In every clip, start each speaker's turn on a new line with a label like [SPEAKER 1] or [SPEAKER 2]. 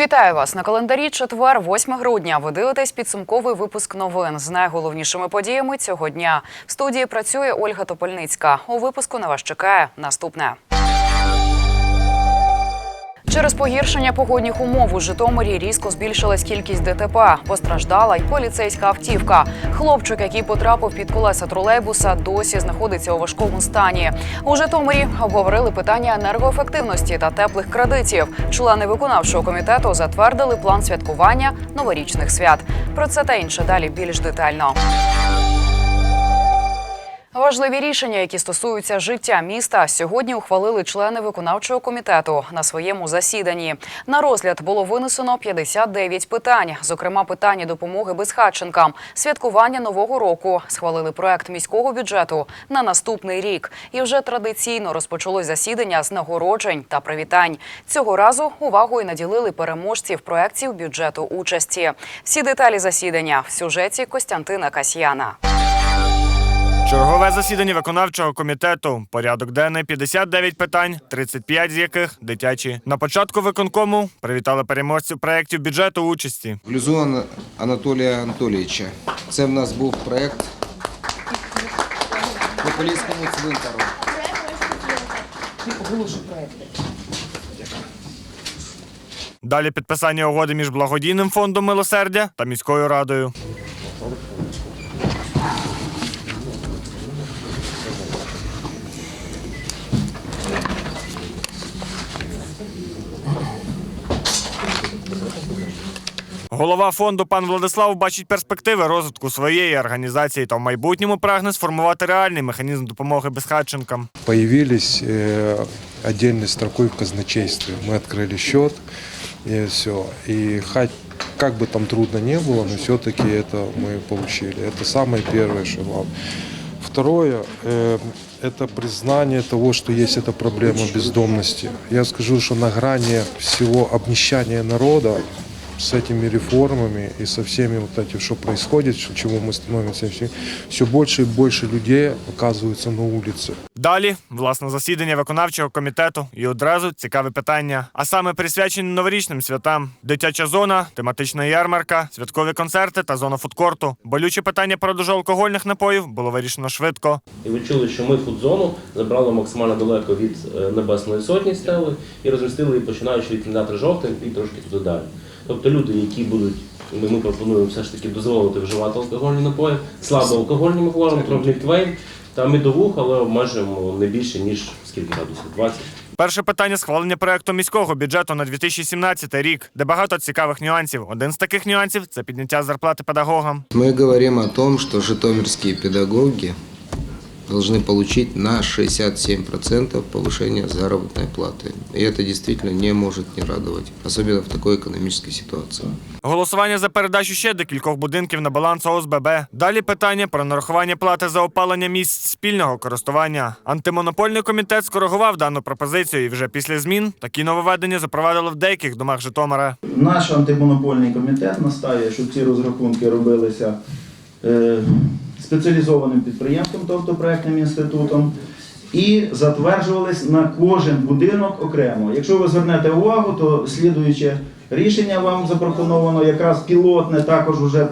[SPEAKER 1] Вітаю вас на календарі. Четвер, 8 грудня. Ви дивитесь підсумковий випуск новин з найголовнішими подіями цього дня. В студії працює Ольга Топольницька. У випуску на вас чекає наступне. Через погіршення погодних умов у Житомирі різко збільшилась кількість ДТП. Постраждала й поліцейська автівка. Хлопчик, який потрапив під колеса тролейбуса, досі знаходиться у важкому стані. У Житомирі обговорили питання енергоефективності та теплих кредитів. Члени виконавчого комітету затвердили план святкування новорічних свят. Про це та інше далі більш детально. Важливі рішення, які стосуються життя міста, сьогодні ухвалили члени виконавчого комітету на своєму засіданні. На розгляд було винесено 59 питань, зокрема питання допомоги безхатченкам, святкування нового року. Схвалили проект міського бюджету на наступний рік. І вже традиційно розпочалось засідання з нагороджень та привітань. Цього разу увагою наділили переможців проєктів бюджету участі. Всі деталі засідання в сюжеті Костянтина Касьяна.
[SPEAKER 2] Чергове засідання виконавчого комітету. Порядок денний 59 питань, 35 з яких дитячі. На початку виконкому привітали переможців проєктів бюджету участі.
[SPEAKER 3] Глюзу Анатолія Анатолійовича. Це в нас був проєкт по Поліському цвинтару.
[SPEAKER 2] Далі підписання угоди між благодійним фондом милосердя та міською радою. Голова фонду пан Владислав бачить перспективи розвитку своєї організації та в майбутньому прагне сформувати реальний механізм допомоги безхатченкам.
[SPEAKER 4] появились э, отдельной строкой в казначействе. Мы открыли счет и все. И хоть как бы там трудно не было, но все-таки это мы получили. Это самое первое, что главное. Второе, э, это признание того, что есть эта проблема бездомности. Я скажу, что на грани всего обнищания народа с этими реформами и со всеми вот этим, что происходит, что- чего мы становимся, все, все больше и больше людей оказываются на улице.
[SPEAKER 2] Далі, власне, засідання виконавчого комітету і одразу цікаве питання. А саме присвячені новорічним святам: дитяча зона, тематична ярмарка, святкові концерти та зона фудкорту. Болюче питання продажу алкогольних напоїв було вирішено швидко.
[SPEAKER 5] І ви чули, що ми фудзону забрали максимально далеко від е, Небесної Сотні стели і розмістили її починаючи від кінотеатру жовтень і трошки туди далі. Тобто люди, які будуть, ми, ми пропонуємо все ж таки дозволити вживати алкогольні напої, слабоалкогольні ми говоримо про глінтвейн та медовух, але обмежуємо не більше, ніж скільки градусів? 20.
[SPEAKER 2] Перше питання схвалення проекту міського бюджету на 2017 рік, де багато цікавих нюансів. Один з таких нюансів це підняття зарплати педагогам.
[SPEAKER 3] Мы говорим о том, что житомирские педагоги должны получить на 67% повышение заработной платы. И это действительно не может не радовать, особенно в такой экономической ситуации.
[SPEAKER 2] Голосування за передачу ще декількох будинків на баланс ОСББ. Далі питання про нарахування плати за опалення місць спільного користування. Антимонопольний комітет скоригував дану пропозицію, і вже після змін такі нововведення запровадили в деяких домах Житомира.
[SPEAKER 6] Наш антимонопольний комітет настає, щоб ці розрахунки робилися е, спеціалізованим підприємством, тобто проектним інститутом, і затверджувались на кожен будинок окремо. Якщо ви звернете увагу, то слідуюче рішення вам запропоновано, якраз пілотне, також вже е,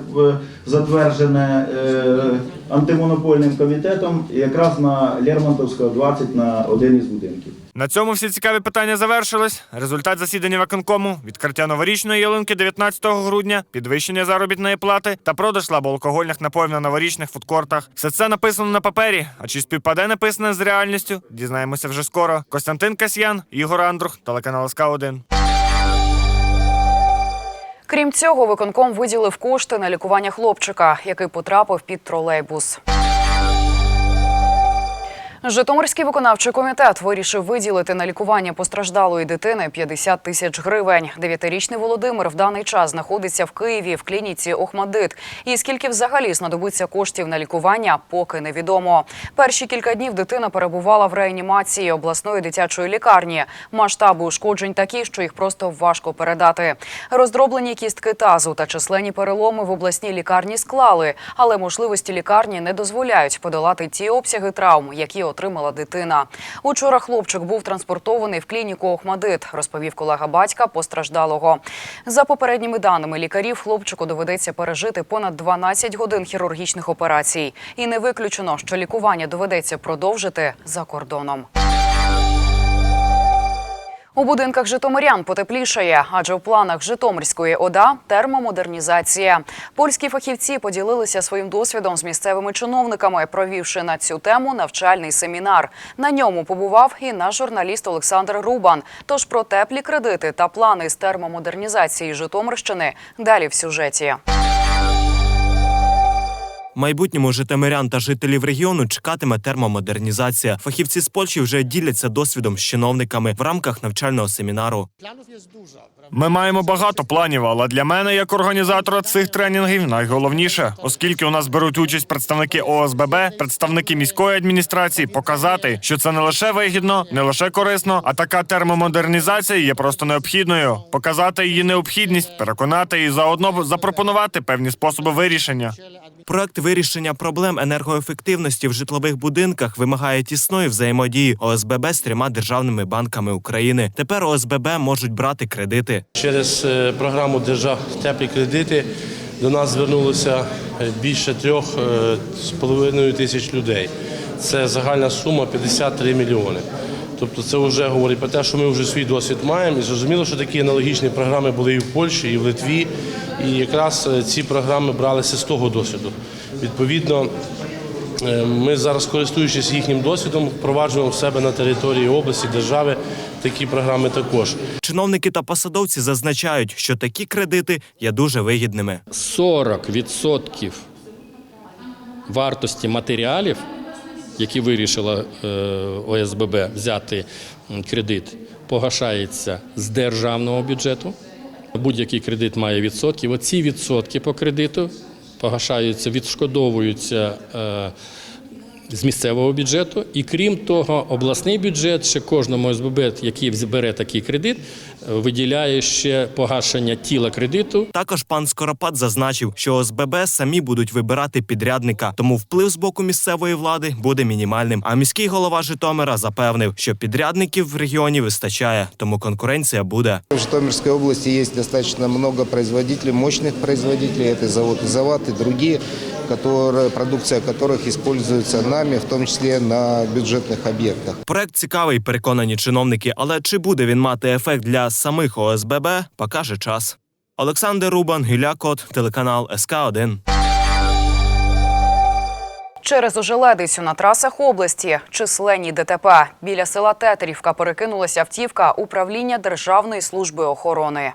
[SPEAKER 6] затверджене е, антимонопольним комітетом, якраз на Лермонтовського 20 на один із будинків.
[SPEAKER 2] На цьому всі цікаві питання завершились. Результат засідання виконкому, відкриття новорічної ялинки 19 грудня, підвищення заробітної плати та продаж слабоалкогольних напоїв на новорічних фудкортах. Все це написано на папері. А чи співпаде написане з реальністю? Дізнаємося вже скоро. Костянтин Касьян, Ігор Андрух, телеканал СК 1
[SPEAKER 1] Крім цього, виконком виділив кошти на лікування хлопчика, який потрапив під тролейбус. Житомирський виконавчий комітет вирішив виділити на лікування постраждалої дитини 50 тисяч гривень. Дев'ятирічний Володимир в даний час знаходиться в Києві в клініці Охмадит. І скільки взагалі знадобиться коштів на лікування, поки невідомо. Перші кілька днів дитина перебувала в реанімації обласної дитячої лікарні. Масштаби ушкоджень такі, що їх просто важко передати. Роздроблені кістки тазу та численні переломи в обласній лікарні склали, але можливості лікарні не дозволяють подолати ті обсяги травм, які отримала дитина. Учора хлопчик був транспортований в клініку Охмадит, розповів колега батька постраждалого. За попередніми даними лікарів, хлопчику доведеться пережити понад 12 годин хірургічних операцій. І не виключено, що лікування доведеться продовжити за кордоном. У будинках житомирян потеплішає, адже у планах Житомирської ОДА термомодернізація. Польські фахівці поділилися своїм досвідом з місцевими чиновниками, провівши на цю тему навчальний семінар. На ньому побував і наш журналіст Олександр Рубан. Тож про теплі кредити та плани з термомодернізації Житомирщини далі в сюжеті.
[SPEAKER 7] Майбутньому житомирян та жителів регіону чекатиме термомодернізація. Фахівці з Польщі вже діляться досвідом з чиновниками в рамках навчального семінару.
[SPEAKER 2] Ми маємо багато планів, але для мене, як організатора цих тренінгів, найголовніше, оскільки у нас беруть участь представники ОСББ, представники міської адміністрації, показати, що це не лише вигідно, не лише корисно, а така термомодернізація є просто необхідною. Показати її необхідність, переконати і заодно запропонувати певні способи вирішення.
[SPEAKER 7] Проект вирішення проблем енергоефективності в житлових будинках вимагає тісної взаємодії ОСББ з трьома державними банками України. Тепер ОСББ можуть брати кредити.
[SPEAKER 8] Через е, програму Держав теплі кредити до нас звернулося е, більше трьох е, з половиною тисяч людей. Це загальна сума 53 мільйони. Тобто це вже говорить про те, що ми вже свій досвід маємо. І зрозуміло, що такі аналогічні програми були і в Польщі, і в Литві. І якраз е, ці програми бралися з того досвіду. Відповідно, е, ми зараз, користуючись їхнім досвідом, впроваджуємо в себе на території області, держави такі програми також.
[SPEAKER 7] Чиновники та посадовці зазначають, що такі кредити є дуже вигідними.
[SPEAKER 9] 40% вартості матеріалів, які вирішила е, ОСББ взяти кредит, погашається з державного бюджету. Будь-який кредит має відсотки. Оці відсотки по кредиту погашаються, відшкодовуються е, з місцевого бюджету. І крім того, обласний бюджет ще кожному ОСББ, який збере такий кредит, е, виділяє ще погашення тіла кредиту
[SPEAKER 7] Також пан Скоропад зазначив, що ОСББ самі будуть вибирати підрядника, тому вплив з боку місцевої влади буде мінімальним. А міський голова Житомира запевнив, що підрядників в регіоні вистачає, тому конкуренція буде.
[SPEAKER 3] В Житомирской области есть достаточно много производителей, мощных производителей. Это завод «Завод» и другие, которые, продукция которых используется нами, в том числе на бюджетных объектах.
[SPEAKER 7] Проект цікавий, переконані чиновники, але чи буде він мати ефект для самих ОСББ, покаже час. Олександр Рубан, Гіля Кот, телеканал СК 1
[SPEAKER 1] Через ожеледицю на трасах області численні ДТП. Біля села Тетерівка перекинулася автівка управління Державної служби охорони.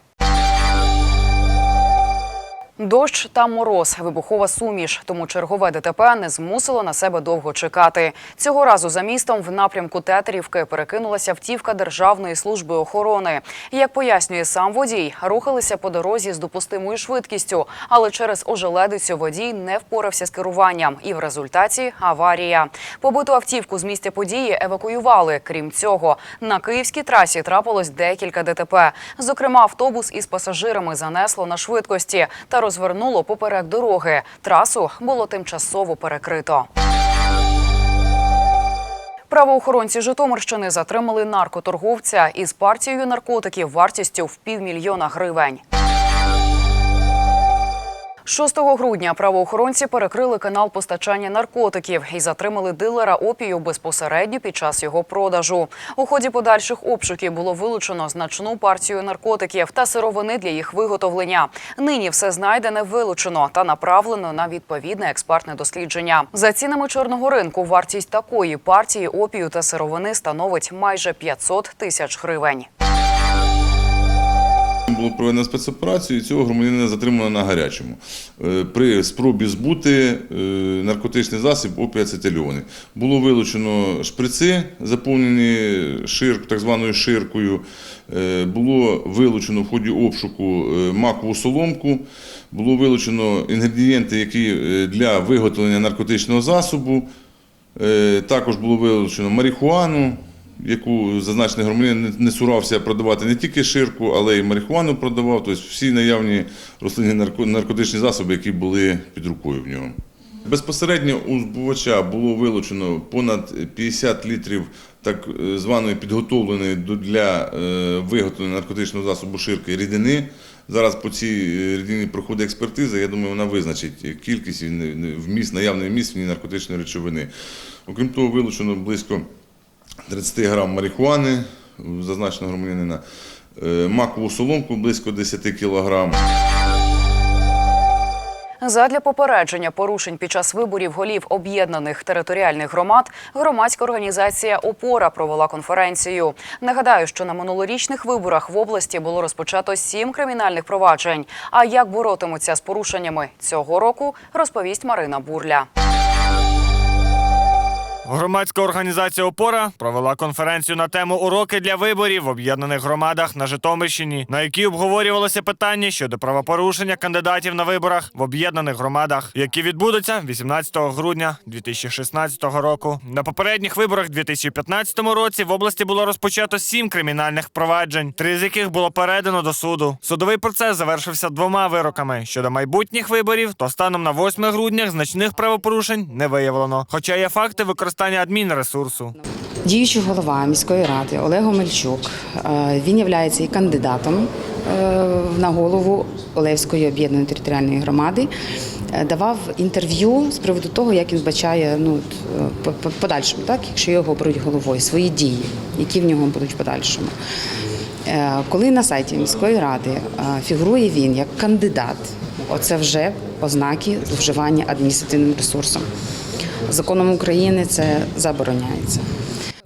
[SPEAKER 1] Дощ та мороз, вибухова суміш, тому чергове ДТП не змусило на себе довго чекати. Цього разу за містом в напрямку Тетерівки перекинулася автівка Державної служби охорони. Як пояснює сам водій, рухалися по дорозі з допустимою швидкістю, але через ожеледицю водій не впорався з керуванням, і в результаті аварія. Побиту автівку з місця події евакуювали. Крім цього, на київській трасі трапилось декілька ДТП. Зокрема, автобус із пасажирами занесло на швидкості та розвернуло поперек дороги. Трасу було тимчасово перекрито. Правоохоронці Житомирщини затримали наркоторговця із партією наркотиків вартістю в півмільйона гривень. 6 грудня правоохоронці перекрили канал постачання наркотиків і затримали дилера опію безпосередньо під час його продажу. У ході подальших обшуків було вилучено значну партію наркотиків та сировини для їх виготовлення. Нині все знайдене вилучено та направлено на відповідне експертне дослідження. За цінами чорного ринку вартість такої партії опію та сировини становить майже 500 тисяч гривень.
[SPEAKER 10] Було проведено спецоперацію, і цього громадянина затримано на гарячому. Е, При спробі збути е, наркотичний засіб опіацетильований. Було вилучено шприци, заповнені шир, так званою ширкою. Е, Було вилучено в ході обшуку макову соломку. Було вилучено інгредієнти, які для виготовлення наркотичного засобу. Також було вилучено марихуану, яку зазначений громадянин не- сурався продавати не тільки ширку, але й марихуану продавав, тобто всі наявні рослинні наркотичні засоби, які були під рукою в нього. Безпосередньо у збувача було вилучено понад 50 літрів так е, званої підготовленої для е, виготовлення наркотичного засобу ширки рідини. Зараз по цій е, рідині проходить експертиза. Я думаю, вона визначить кількість і вміст, наявний вміст в ній наркотичної речовини. Окрім того, вилучено близько 30 грам марихуани у зазначеного громадянина, е, макову соломку близько 10 кілограм.
[SPEAKER 1] Задля попередження порушень під час виборів голів об'єднаних територіальних громад громадська організація Опора провела конференцію. Нагадаю, що на минулорічних виборах в області було розпочато сім кримінальних проваджень. А як боротимуться з порушеннями цього року, розповість Марина Бурля.
[SPEAKER 2] Громадська організація Опора провела конференцію на тему уроки для виборів в об'єднаних громадах на Житомирщині, на якій обговорювалося питання щодо правопорушення кандидатів на виборах в об'єднаних громадах, які відбудуться 18 грудня 2016 року. На попередніх виборах 2015 році в області було розпочато сім кримінальних проваджень, три з яких було передано до суду. Судовий процес завершився двома вироками щодо майбутніх виборів. То станом на 8 грудня значних правопорушень не виявлено. Хоча є факти використання адмінресурсу.
[SPEAKER 11] Діючий голова міської ради Олег Омельчук. е, Він є і кандидатом е, на голову Олевської об'єднаної територіальної громади. Е, Давав інтерв'ю з приводу того, як він бачає ну, по- по- подальшому, так, якщо його беруть головою, свої дії, які в нього будуть в подальшому. Коли на сайті міської ради фігурує він як кандидат, оце вже ознаки зловживання адміністративним ресурсом. Законом України це забороняється.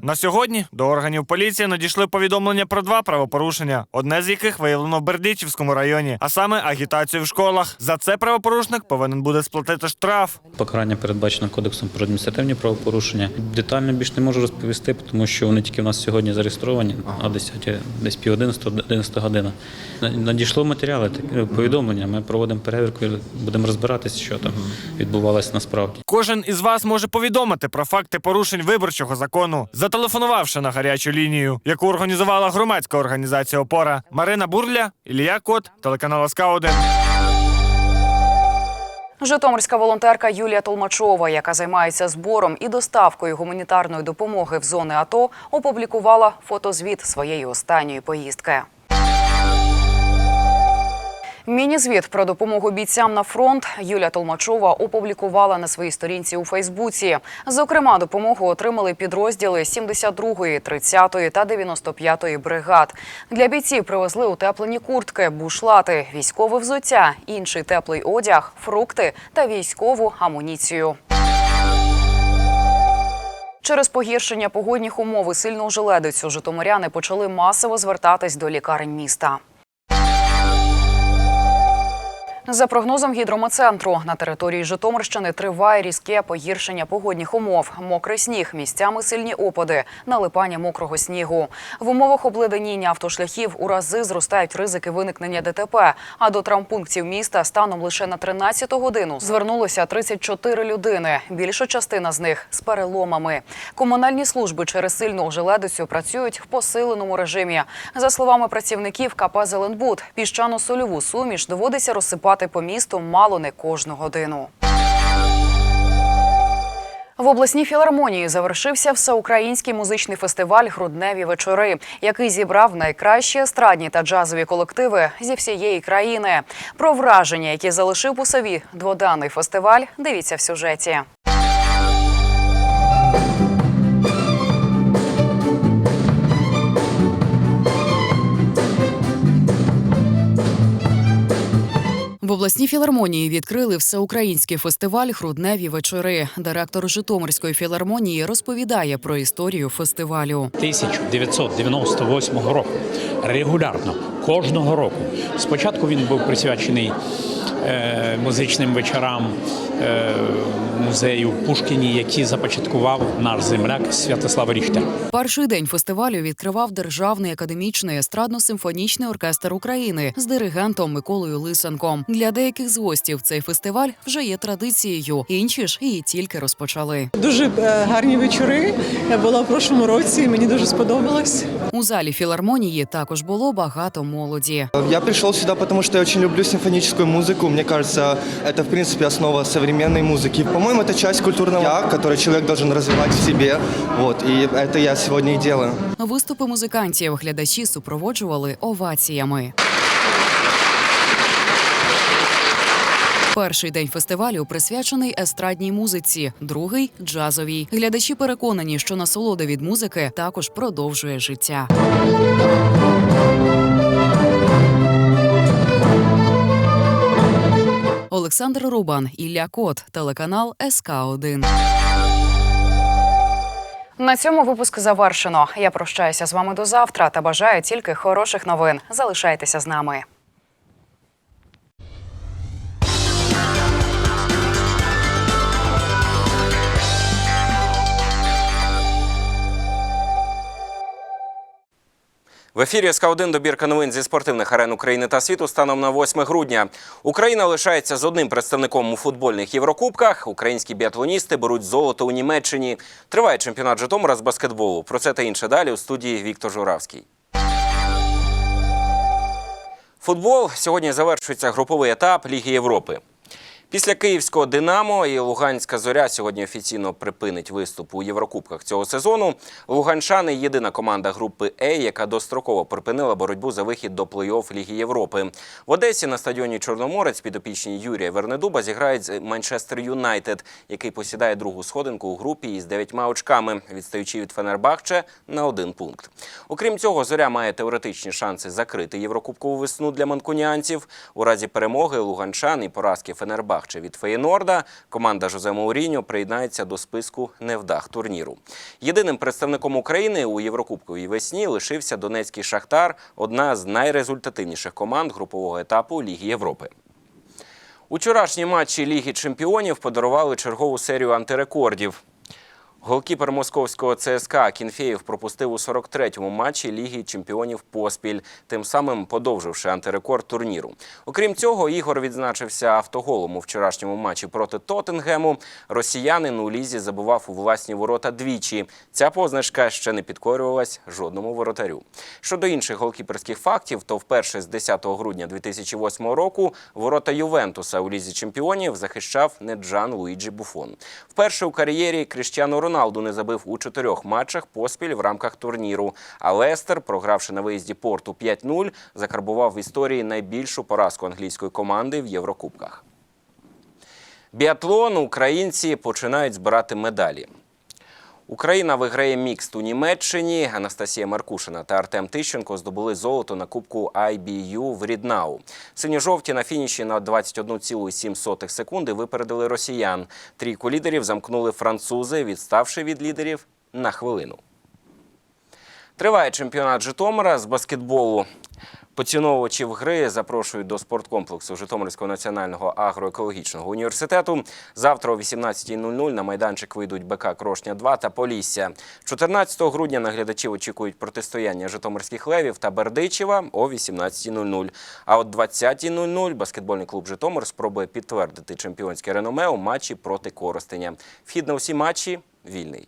[SPEAKER 2] На сьогодні до органів поліції надійшли повідомлення про два правопорушення, одне з яких виявлено в Бердичівському районі, а саме агітацію в школах. За це правопорушник повинен буде сплатити штраф.
[SPEAKER 12] Покарання передбачено кодексом про адміністративні правопорушення. Детально більш не можу розповісти, тому що вони тільки в нас сьогодні зареєстровані, а 10, десь пів 11, 11 година. Надійшло матеріали, такі, повідомлення. Ми проводимо перевірку і будемо розбиратися, що там відбувалося насправді.
[SPEAKER 2] Кожен із вас може повідомити про факти порушень виборчого закону, зателефонувавши на гарячу лінію, яку організувала громадська організація Опора Марина Бурля, Ілія Кот, телеканал СК 1
[SPEAKER 1] Житомирська волонтерка Юлія Толмачова, яка займається збором і доставкою гуманітарної допомоги в зони АТО, опублікувала фотозвіт своєї останньої поїздки. Міні-звіт про допомогу бійцям на фронт Юля Толмачова опублікувала на своїй сторінці у Фейсбуці. Зокрема, допомогу отримали підрозділи 72-ї, 30-ї та 95-ї бригад. Для бійців привезли утеплені куртки, бушлати, військове взуття, інший теплий одяг, фрукти та військову амуніцію. Через погіршення погодних умов і сильну желедицю житомиряни почали масово звертатись до лікарень міста. За прогнозом гідромецентру, на території Житомирщини триває різке погіршення погодних умов. Мокрий сніг, місцями сильні опади, налипання мокрого снігу. В умовах обледеніння автошляхів у рази зростають ризики виникнення ДТП. А до травмпунктів міста станом лише на 13-ту годину звернулося 34 людини. Більша частина з них з переломами. Комунальні служби через сильну ожеледицю працюють в посиленому режимі. За словами працівників КП «Зеленбуд», піщано-сольову суміш доводиться розсипати по місту мало не кожну годину. В обласній філармонії завершився всеукраїнський музичний фестиваль Грудневі вечори, який зібрав найкращі естрадні та джазові колективи зі всієї країни. Про враження, які залишив у собі дводаний фестиваль, дивіться в сюжеті. В обласній філармонії відкрили всеукраїнський фестиваль Грудневі вечори. Директор Житомирської філармонії розповідає про історію фестивалю.
[SPEAKER 13] 1998 року регулярно кожного року. Спочатку він був присвячений е, музичним вечорам е, музею в Пушкіні, які започаткував наш земляк Святослав Ріхтер.
[SPEAKER 1] Перший день фестивалю відкривав Державний академічний естрадно-симфонічний оркестр України з диригентом Миколою Лисенком. Для деяких з гостів цей фестиваль вже є традицією. Інші ж її тільки розпочали.
[SPEAKER 14] Дуже е, гарні вечори. Я була в прошлому році. і Мені дуже сподобалось.
[SPEAKER 1] У залі філармонії також було багато молоді.
[SPEAKER 15] Я пришел сюда, потому что я очень люблю симфоническую музыку. Мне кажется, это, в принципе, основа современной музыки. По-моему, это часть культурного я, который человек должен развивать в себе. Вот, и это я сегодня и делаю.
[SPEAKER 1] Виступи музикантів глядачі супроводжували оваціями. Перший день фестивалю присвячений естрадній музиці, другий джазовій. Глядачі переконані, що насолода від музики також продовжує життя. Олександр Рубан, Ілля Кот, телеканал СК 1 На цьому випуск завершено. Я прощаюся з вами до завтра та бажаю тільки хороших новин. Залишайтеся з нами.
[SPEAKER 16] В ефірі СК 1 добірка новин зі спортивних арен України та світу станом на 8 грудня. Україна лишається з одним представником у футбольних Єврокубках. Українські біатлоністи беруть золото у Німеччині. Триває чемпіонат Житомира з баскетболу. Про це та інше далі у студії Віктор Журавський. Футбол сьогодні завершується груповий етап Ліги Європи. Після київського Динамо і Луганська зоря сьогодні офіційно припинить виступ у Єврокубках цього сезону. Луганчани єдина команда групи Е, яка достроково припинила боротьбу за вихід до плей-офф Ліги Європи. В Одесі на стадіоні Чорноморець підопічні Юрія Вернедуба зіграють з Манчестер Юнайтед, який посідає другу сходинку у групі із дев'ятьма очками, відстаючи від Фенербахче на один пункт. Окрім цього, зоря має теоретичні шанси закрити єврокубкову весну для манкуніанців. У разі перемоги луганчан і поразки Фенербахче від Феєнорда команда Жозе Мауріньо приєднається до списку невдах турніру. Єдиним представником України у єврокубковій весні лишився Донецький Шахтар, одна з найрезультативніших команд групового етапу Ліги Європи. Учорашні матчі Ліги Чемпіонів подарували чергову серію антирекордів. Голкіпер московського ЦСКА Кінфєєв пропустив у 43-му матчі Ліги чемпіонів поспіль, тим самим подовживши антирекорд турніру. Окрім цього, Ігор відзначився автоголом у вчорашньому матчі проти Тоттенгему. Росіянин у лізі забував у власні ворота двічі. Ця позначка ще не підкорювалась жодному воротарю. Щодо інших голкіперських фактів, то вперше з 10 грудня 2008 року ворота Ювентуса у лізі чемпіонів захищав не Джан Луїджі Буфон. Вперше у кар'єрі Кріштіану Роналду не забив у чотирьох матчах поспіль в рамках турніру. А Лестер, програвши на виїзді порту 5-0, закарбував в історії найбільшу поразку англійської команди в Єврокубках. Біатлон українці починають збирати медалі. Україна виграє мікст у Німеччині. Анастасія Маркушина та Артем Тищенко здобули золото на кубку IBU в Ріднау. Синьо-жовті на фініші на 21,7 секунди випередили росіян. Трійку лідерів замкнули французи, відставши від лідерів на хвилину. Триває чемпіонат Житомира з баскетболу. Поціновувачів гри запрошують до спорткомплексу Житомирського національного агроекологічного університету. Завтра о 18.00 на майданчик вийдуть БК Крошня 2 та Полісся. 14 грудня наглядачів очікують протистояння Житомирських левів та Бердичева о 18.00. А от 20.00 баскетбольний клуб Житомир спробує підтвердити чемпіонське реноме у матчі проти Коростеня. Вхід на усі матчі вільний.